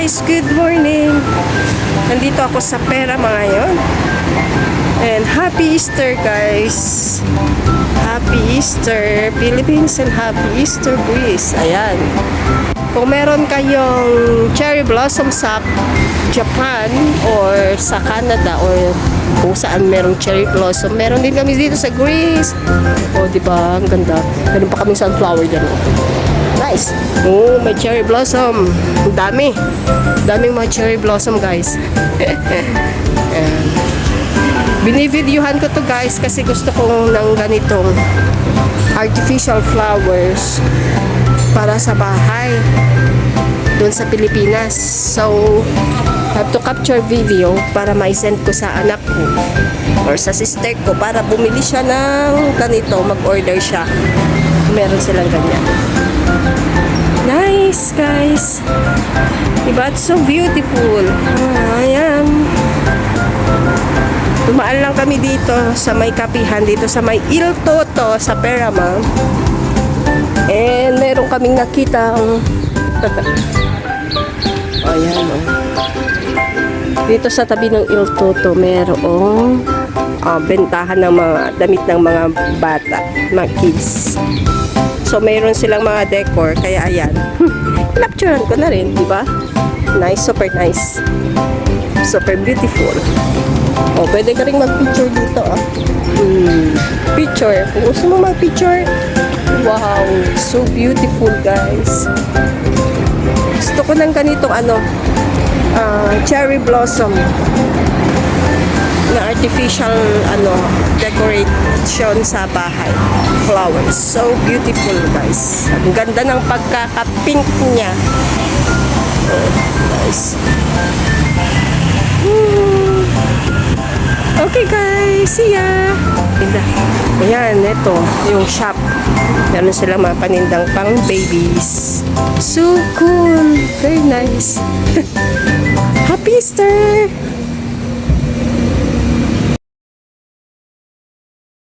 guys, good morning. Nandito ako sa pera mga yon. And happy Easter guys. Happy Easter Philippines and happy Easter Greece. Ayan. Kung meron kayong cherry blossom sa Japan or sa Canada or kung saan merong cherry blossom, meron din kami dito sa Greece. O, di ba? Ang ganda. Meron pa kaming sunflower dyan. oh. Nice. Oh, may cherry blossom. Dami. Daming mga cherry blossom, guys. Binivideohan ko to guys kasi gusto kong ng ganitong artificial flowers para sa bahay doon sa Pilipinas. So, have to capture video para ma-send ko sa anak ko or sa sister ko para bumili siya ng ganito, mag-order siya. Meron silang ganyan. Nice, guys. Diba? It's so beautiful. Ah, ayan. Dumaan lang kami dito sa may kapihan, dito sa may Il Toto sa Peramount. And meron kaming nakita ang... Ayan, oh. Dito sa tabi ng Il Toto, merong ah, bentahan ng mga damit ng mga bata, mga kids. So, mayroon silang mga decor, kaya ayan. Capturean ko na rin, di ba? Nice, super nice. Super beautiful. Oh, pwede ka rin mag-picture dito, ah. Hmm. Picture. Kung gusto mo mag-picture, wow, so beautiful, guys. Gusto ko ng ganitong ano, ah, cherry blossom na artificial ano decoration sa bahay. Flowers. So beautiful guys. Ang ganda ng pagkaka-pink niya. Oh, Hmm. okay guys. See ya. Ganda. ayan ito yung shop. Meron silang mga panindang pang babies. So cool. Very nice. Happy Easter